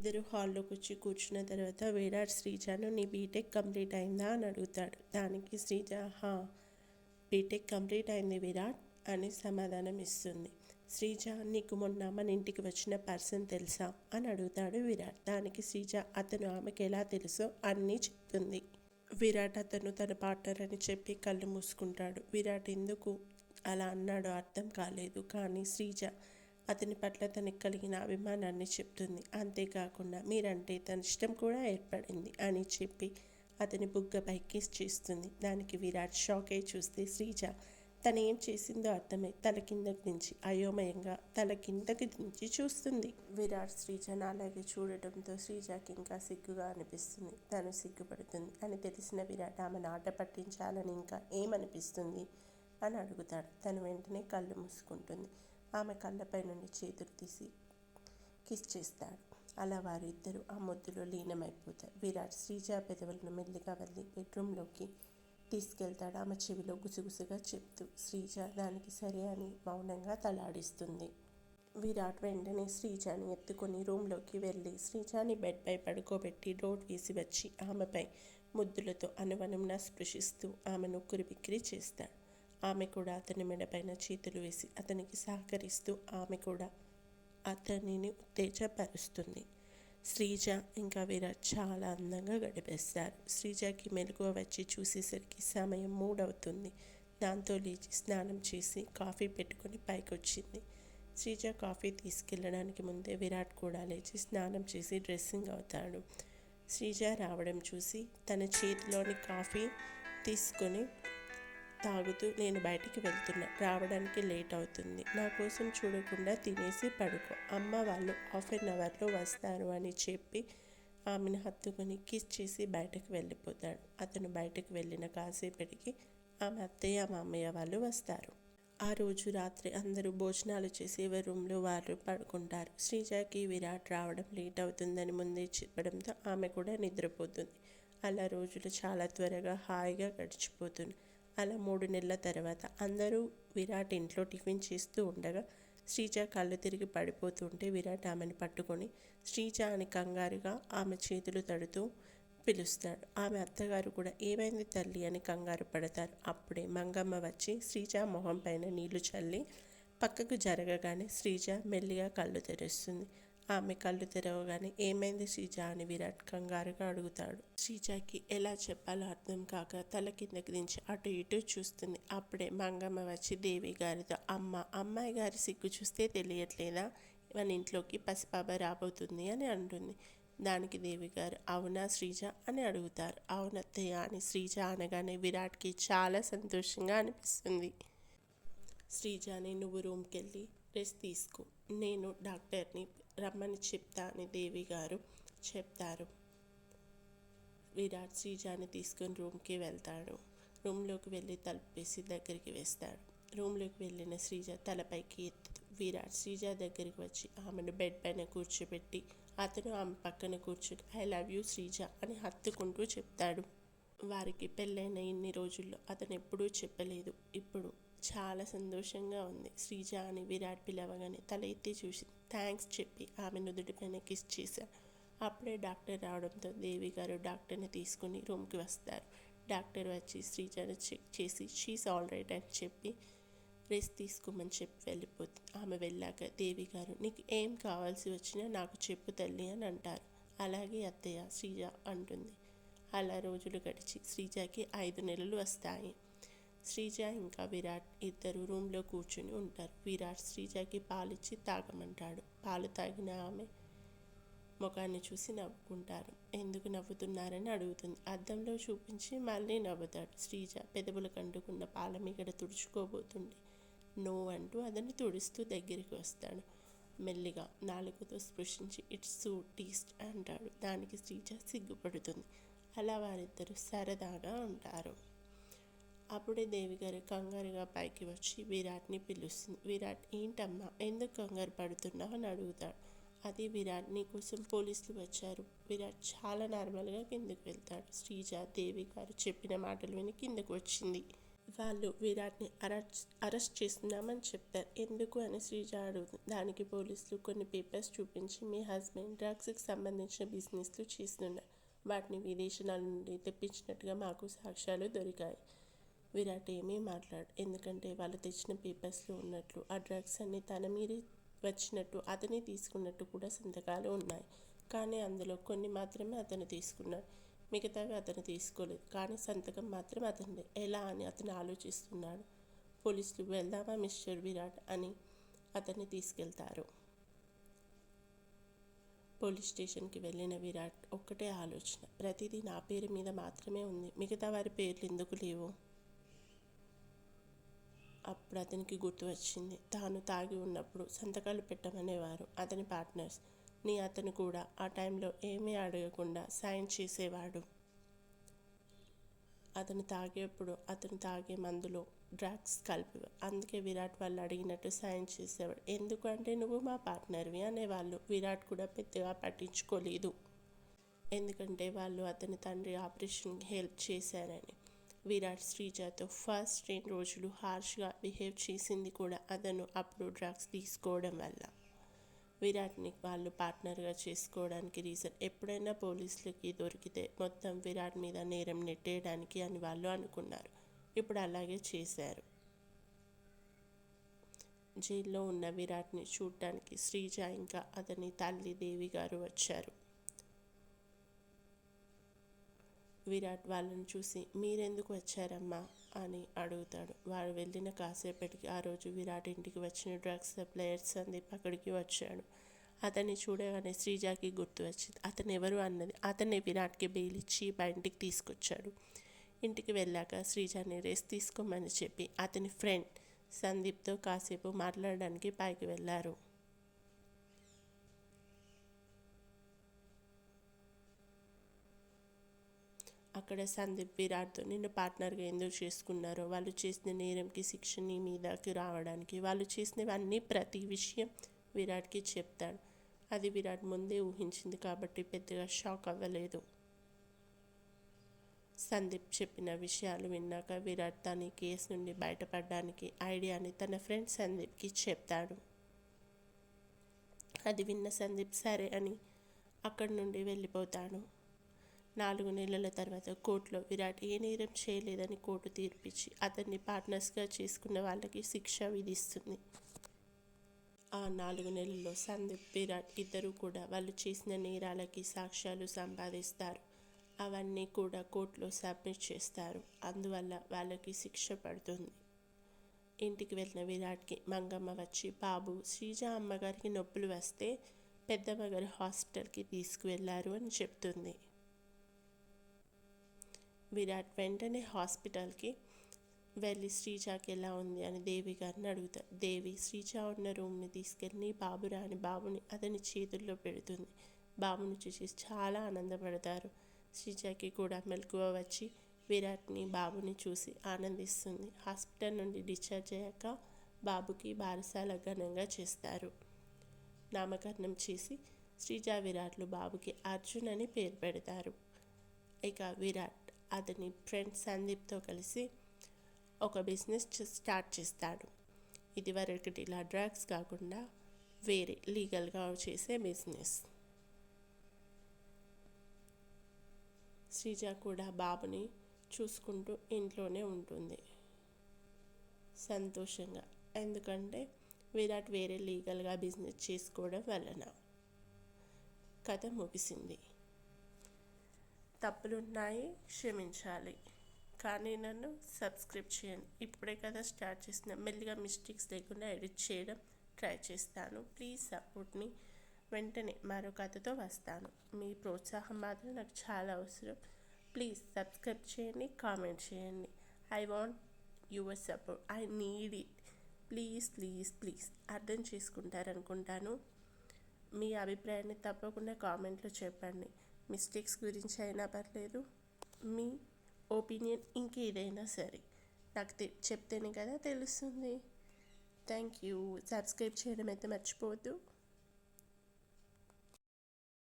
ఇద్దరు హాల్లోకి వచ్చి కూర్చున్న తర్వాత విరాట్ శ్రీజను నీ బీటెక్ కంప్లీట్ అయిందా? అని అడుగుతాడు. దానికి శ్రీజ హా బీటెక్ కంప్లీట్ అయింది విరాట్ అని సమాధానం ఇస్తుంది. శ్రీజ నీకు మొన్న మన ఇంటికి వచ్చిన పర్సన్ తెలుసా? అని అడుగుతాడు విరాట్. దానికి శ్రీజ అతను ఆమెకు ఎలా తెలుసో అన్నీ చెప్తుంది. విరాట్ అతను తన పార్ట్నర్ అని చెప్పి కళ్ళు మూసుకుంటాడు. విరాట్ ఎందుకు అలా అన్నాడో అర్థం కాలేదు. కానీ శ్రీజ అతని పట్ల తనకి కలిగిన అభిమానాన్ని చెప్తుంది. అంతేకాకుండా మీరంటే తన ఇష్టం కూడా ఏర్పడింది అని చెప్పి అతని బుగ్గపై కిస్ చేస్తుంది. దానికి విరాట్ షాకే చూస్తే శ్రీజ తను ఏం చేసిందో అర్థమై. తల కిందకి దించి అయోమయంగా తల కిందకి దించి చూస్తుంది. విరాట్ శ్రీజను అలాగే చూడటంతో శ్రీజకి ఇంకా సిగ్గుగా అనిపిస్తుంది. తను సిగ్గుపడుతుంది. అని తెలిసిన విరాట్ ఆమెను ఆట పట్టించాలని ఇంకా ఏమనిపిస్తుంది? అని అడుగుతాడు. తను వెంటనే కళ్ళు మూసుకుంటుంది. ఆమె కళ్ళపై నుండి చేతులు తీసి కిస్ చేస్తాడు. అలా వారిద్దరూ ఆ ముద్దులో లీనమైపోతారు. విరాట్ శ్రీజ పెదవులను మెల్లిగా వెళ్ళి బెడ్రూమ్లోకి తీసుకెళ్తాడు. ఆమె చెవిలో గుసగుసగా చెప్తూ శ్రీజ దానికి సరే అని మౌనంగా తలాడిస్తుంది. విరాట్ వెంటనే శ్రీజాని ఎత్తుకొని రూమ్లోకి వెళ్ళి శ్రీజాని బెడ్పై పడుకోబెట్టి డోర్ వేసి వచ్చి ఆమెపై ముద్దులతో అనువనమున స్పృశిస్తూ ఆమెను కురిబిక్కిరి చేస్తాడు. ఆమె కూడా అతని మెడపైన చేతులు వేసి అతనికి సహకరిస్తూ ఆమె కూడా అతనిని ఉత్తేజపరుస్తుంది. శ్రీజ ఇంకా విరాట్ చాలా అందంగా గడిపేస్తారు. శ్రీజకి మెలకువ వచ్చి చూసేసరికి సమయం మూడవుతుంది. దాంతో లేచి స్నానం చేసి కాఫీ పెట్టుకొని పైకి వచ్చింది శ్రీజ కాఫీ తీసుకెళ్ళడానికి ముందే విరాట్ కూడా లేచి స్నానం చేసి డ్రెస్సింగ్ అవుతాడు. శ్రీజ రావడం చూసి తన చేతిలోని కాఫీ తీసుకొని తాగుతూ నేను బయటికి వెళ్తున్నా. రావడానికి లేట్ అవుతుంది. నా కోసం చూడకుండా తినేసి పడుకో. అమ్మ వాళ్ళు హాఫ్ అన్ అవర్లో వస్తారు అని చెప్పి ఆమెను హత్తుకొని కిస్ చేసి బయటకు వెళ్ళిపోతాడు. అతను బయటకు వెళ్ళిన కాసేపటికి ఆమె అత్తయ్య మామయ్య వాళ్ళు వస్తారు. ఆ రోజు రాత్రి అందరూ భోజనాలు చేసి ఎవరి రూమ్లో వారు పడుకుంటారు. శ్రీజాకి విరాట్ రావడం లేట్ అవుతుందని ముందే చెప్పడంతో ఆమె కూడా నిద్రపోతుంది. అలా రోజులు చాలా త్వరగా హాయిగా గడిచిపోతుంది అలా మూడు నెలల తర్వాత అందరూ విరాట్ ఇంట్లో టిఫిన్ చేస్తూ ఉండగా శ్రీజ కళ్ళు తిరిగి పడిపోతుంటే విరాట్ ఆమెను పట్టుకొని శ్రీజ అని కంగారుగా ఆమె చేతులు తడుతూ పిలుస్తాడు. ఆమె అత్తగారు కూడా ఏమైంది తల్లి అని కంగారు పడతారు. అప్పుడే మంగమ్మ వచ్చి శ్రీజ మొహం పైన నీళ్ళు చల్లి పక్కకు జరగగానే శ్రీజ మెల్లిగా కళ్ళు తెరుస్తుంది. ఆమె కళ్ళు తెరవగానే ఏమైంది శ్రీజ అని విరాట్ కంగారుగా అడుగుతాడు. శ్రీజకి ఎలా చెప్పాలో అర్థం కాక తల కిందకి దించి అటు ఇటు చూస్తుంది. అప్పుడే మంగమ్మ వచ్చి దేవి గారితో అమ్మ అమ్మాయి గారి సిగ్గు చూస్తే తెలియట్లేదా? మన ఇంట్లోకి పసిపాబ రాబోతుంది అని అంటుంది. దానికి దేవి గారు అవునా శ్రీజ అని అడుగుతారు. అవునత్తయ్య అని శ్రీజ అనగానే విరాట్కి చాలా సంతోషంగా అనిపిస్తుంది. శ్రీజాని నువ్వు రూమ్కి వెళ్ళి రెస్ట్ తీసుకో. నేను డాక్టర్ని రమ్మని చెప్తా అని దేవి గారు చెప్తారు. విరాట్ శ్రీజాని తీసుకొని రూమ్కి వెళ్తాడు. రూమ్లోకి వెళ్ళి తలుపేసి దగ్గరికి వేస్తాడు. రూమ్లోకి వెళ్ళిన శ్రీజ తలపైకి ఎత్తు విరాట్ శ్రీజ దగ్గరికి వచ్చి ఆమెను బెడ్ పైన కూర్చోబెట్టి అతను ఆమె పక్కన కూర్చుని ఐ లవ్ యూ శ్రీజ అని హత్తుకుంటూ చెప్తాడు. వారికి పెళ్ళైన ఇన్ని రోజుల్లో అతను ఎప్పుడూ చెప్పలేదు. ఇప్పుడు చాలా సంతోషంగా ఉంది. శ్రీజ అని విరాట్ పిలవగానే తల ఎత్తి చూసి థ్యాంక్స్ చెప్పి ఆమె నుదుటిపైన కిస్ చేశాను అప్పుడే డాక్టర్ రావడంతో దేవి గారు డాక్టర్ని తీసుకుని రూమ్కి వస్తారు. డాక్టర్ వచ్చి శ్రీజను చెక్ చేసి షీస్ ఆల్ రైట్ అని చెప్పి రెస్ట్ తీసుకోమని చెప్పి వెళ్ళిపోతుంది. ఆమె వెళ్ళాక దేవి గారు నీకు ఏం కావాల్సి వచ్చినా నాకు చెప్పు తల్లి అని అంటారు. అలాగే అత్తయ్య శ్రీజ అంటుంది. అలా రోజులు గడిచి శ్రీజకి ఐదు నెలలు వస్తాయి. శ్రీజ ఇంకా విరాట్ ఇద్దరు రూమ్లో కూర్చుని ఉంటారు. విరాట్ శ్రీజకి పాలిచ్చి తాగమంటాడు. పాలు తాగిన ఆమె ముఖాన్ని చూసి నవ్వుకుంటారు. ఎందుకు నవ్వుతున్నారని అడుగుతుంది. అద్దంలో చూపించి మళ్ళీ నవ్వుతాడు. శ్రీజ పెదవులు కంటుకున్న పాల మీగడ తుడుచుకోబోతుండే నో అంటూ అతన్ని తుడుస్తూ దగ్గరికి వస్తాడు. మెల్లిగా నాలుగుతో స్పృశించి ఇట్స్ సో టేస్ట్ అంటాడు. దానికి శ్రీజ సిగ్గుపడుతుంది. అలా వారిద్దరూ సరదాగా ఉంటారు. అప్పుడే దేవి గారు కంగారుగా పైకి వచ్చి విరాట్ని పిలుస్తుంది విరాట్ ఏంటమ్మా? ఎందుకు కంగారు పడుతున్నావు? అని అడుగుతాడు. అది విరాట్ నీకోసం పోలీసులు వచ్చారు. విరాట్ చాలా నార్మల్గా కిందకు వెళ్తాడు. శ్రీజ దేవి గారు చెప్పిన మాటలు విని కిందకు వచ్చింది. వాళ్ళు విరాట్ని అరెస్ట్ అరెస్ట్ చేస్తున్నామని చెప్తారు. ఎందుకు? అని శ్రీజ అడుగుతుంది దానికి పోలీసులు కొన్ని పేపర్స్ చూపించి మీ హస్బెండ్ డ్రగ్స్కి సంబంధించిన బిజినెస్లు చేస్తున్నారు. వాటిని విదేశాల నుండి తెప్పించినట్టుగా మాకు సాక్ష్యాలు దొరికాయి. విరాట్ ఏమీ మాట్లాడు ఎందుకంటే వాళ్ళు తెచ్చిన పేపర్స్లో ఉన్నట్లు ఆ డ్రగ్స్ అన్ని తన మీద వచ్చినట్టు అతనే తీసుకున్నట్టు కూడా సంతకాలు ఉన్నాయి. కానీ అందులో కొన్ని మాత్రమే అతను తీసుకున్నాడు. మిగతావి అతను తీసుకోలేదు. కానీ సంతకం మాత్రం అతనిది. ఎలా అని అతను ఆలోచిస్తున్నాడు. పోలీసులు వెళ్దామా మిస్టర్ విరాట్ అని అతన్ని తీసుకెళ్తారు. పోలీస్ స్టేషన్కి వెళ్ళిన విరాట్ ఒక్కటే ఆలోచన. ప్రతిదీ నా పేరు మీద మాత్రమే ఉంది. మిగతా వారి పేర్లు ఎందుకు లేవు? అప్పుడు అతనికి గుర్తు వచ్చింది తాను తాగి ఉన్నప్పుడు సంతకాలు పెట్టమనేవారు అతని పార్ట్నర్స్. నీ అతను కూడా ఆ టైంలో ఏమీ అడగకుండా సాయం చేసేవాడు. అతను తాగేప్పుడు అతను తాగే మందులో డ్రగ్స్ కలిపి అందుకే విరాట్ వాళ్ళు అడిగినట్టు సాయం చేసేవాడు. ఎందుకంటే నువ్వు మా పార్ట్నర్వి అనేవాళ్ళు. విరాట్ కూడా పెద్దగా పట్టించుకోలేదు. ఎందుకంటే వాళ్ళు అతని తండ్రి ఆపరేషన్కి హెల్ప్ చేశారని. విరాట్ శ్రీజాతో ఫస్ట్ రెండు రోజులు హార్ష్గా బిహేవ్ చేసింది కూడా అతను అప్పుడు డ్రగ్స్ తీసుకోవడం వల్ల. విరాట్ని వాళ్ళు పార్ట్నర్గా చేసుకోవడానికి రీజన్ ఎప్పుడైనా పోలీసులకి దొరికితే మొత్తం విరాట్ మీద నేరం నెట్టేయడానికి అని వాళ్ళు అనుకున్నారు. ఇప్పుడు అలాగే చేశారు. జైల్లో ఉన్న విరాట్ని చూడటానికి శ్రీజ ఇంకా అతని తల్లి దేవి గారు వచ్చారు. విరాట్ వాళ్ళని చూసి మీరెందుకు వచ్చారమ్మా? అని అడుగుతాడు. వాడు వెళ్ళిన కాసేపటికి ఆ రోజు విరాట్ ఇంటికి వచ్చిన డ్రగ్స్ సప్లయర్ సందీప్ అక్కడికి వచ్చాడు. అతన్ని చూడగానే శ్రీజాకి గుర్తు వచ్చింది. అతను ఎవరు? అన్నది. అతన్ని విరాట్కి బెయిల్ ఇచ్చి బయటికి తీసుకొచ్చాడు. ఇంటికి వెళ్ళాక శ్రీజాని రేస్ తీసుకోమని చెప్పి అతని ఫ్రెండ్ సందీప్తో కాసేపు మాట్లాడడానికి పైకి వెళ్ళారు. అక్కడ సందీప్ విరాట్తో నిన్ను పార్ట్నర్గా ఎందుకు చేసుకున్నారో వాళ్ళు చేసిన నేరంకి శిక్ష నీ మీదకి రావడానికి వాళ్ళు చేసినవన్నీ ప్రతి విషయం విరాట్కి చెప్తాడు. అది విరాట్ ముందే ఊహించింది కాబట్టి పెద్దగా షాక్ అవ్వలేదు. సందీప్ చెప్పిన విషయాలు విన్నాక విరాట్ తన కేసు నుండి బయటపడడానికి ఐడియాని తన ఫ్రెండ్ సందీప్కి చెప్తాడు. అది విన్న సందీప్ సరే అని అక్కడి నుండి వెళ్ళిపోతాడు. నాలుగు నెలల తర్వాత కోర్టులో విరాట్ ఏ నేరం చేయలేదని కోర్టు తీర్పిచ్చి అతన్ని పార్ట్నర్స్గా చేసుకున్న వాళ్ళకి శిక్ష విధిస్తుంది. ఆ నాలుగు నెలల్లో సందీప్ విరాట్ ఇద్దరు కూడా వాళ్ళు చేసిన నేరాలకి సాక్ష్యాలు సంపాదిస్తారు. అవన్నీ కూడా కోర్టులో సబ్మిట్ చేస్తారు. అందువల్ల వాళ్ళకి శిక్ష పడుతుంది. ఇంటికి వెళ్ళిన విరాట్కి మంగమ్మ వచ్చి బాబు శ్రీజ అమ్మగారికి నొప్పులు వస్తే పెద్దమ్మగారు హాస్పిటల్కి తీసుకువెళ్ళారు అని చెప్తుంది. విరాట్ వెంటనే హాస్పిటల్కి వెళ్ళి శ్రీజాకి ఎలా ఉంది అని దేవి గారిని అడుగుతారు దేవి శ్రీజ ఉన్న రూమ్ని తీసుకెళ్ళి బాబురా అని బాబుని అతని చేతుల్లో పెడుతుంది. బాబుని చూసి చాలా ఆనందపడతారు. శ్రీజాకి కూడా మెలకువ వచ్చి విరాట్ని బాబుని చూసి ఆనందిస్తుంది. హాస్పిటల్ నుండి డిశ్చార్జ్ అయ్యాక బాబుకి బారసాల ఘనంగా చేస్తారు. నామకరణం చేసి శ్రీజ విరాట్లు బాబుకి అర్జున్ అని పేరు పెడతారు. ఇక విరాట్ అతని ఫ్రెండ్ సందీప్తో కలిసి ఒక బిజినెస్ స్టార్ట్ చేస్తాడు. ఇదివరకటి ఇలా డ్రగ్స్ కాకుండా వేరే లీగల్గా చేసే బిజినెస్. శ్రీజ కూడా బాబుని చూసుకుంటూ ఇంట్లోనే ఉంటుంది. సంతోషంగా. ఎందుకంటే విరాట్ వేరే లీగల్గా బిజినెస్ చేసుకోవడం వలన. కథ ముగిసింది. తప్పులున్నాయి క్షమించాలి. కానీ నన్ను సబ్స్క్రైబ్ చేయండి. ఇప్పుడే కదా స్టార్ట్ చేసిన. మెల్లిగా మిస్టేక్స్ లేకుండా ఎడిట్ చేయడం ట్రై చేస్తాను. Please support me. వెంటనే మరో కథతో వస్తాను. మీ ప్రోత్సాహం మాత్రం నాకు చాలా అవసరం. ప్లీజ్ సబ్స్క్రైబ్ చేయండి కామెంట్ చేయండి. I want your support. I need it. Please please please. అర్థం చేసుకుంటారనుకుంటాను. మీ అభిప్రాయాన్ని తప్పకుండా కామెంట్లో చెప్పండి. మిస్టేక్స్ గురించి అయినా పర్లేదు. మీ ఒపీనియన్ ఇంకేదైనా సరే నాకు చెప్తేనే కదా తెలుస్తుంది. థ్యాంక్ యూ సబ్స్క్రైబ్ చేయడం అయితే మర్చిపోవద్దు.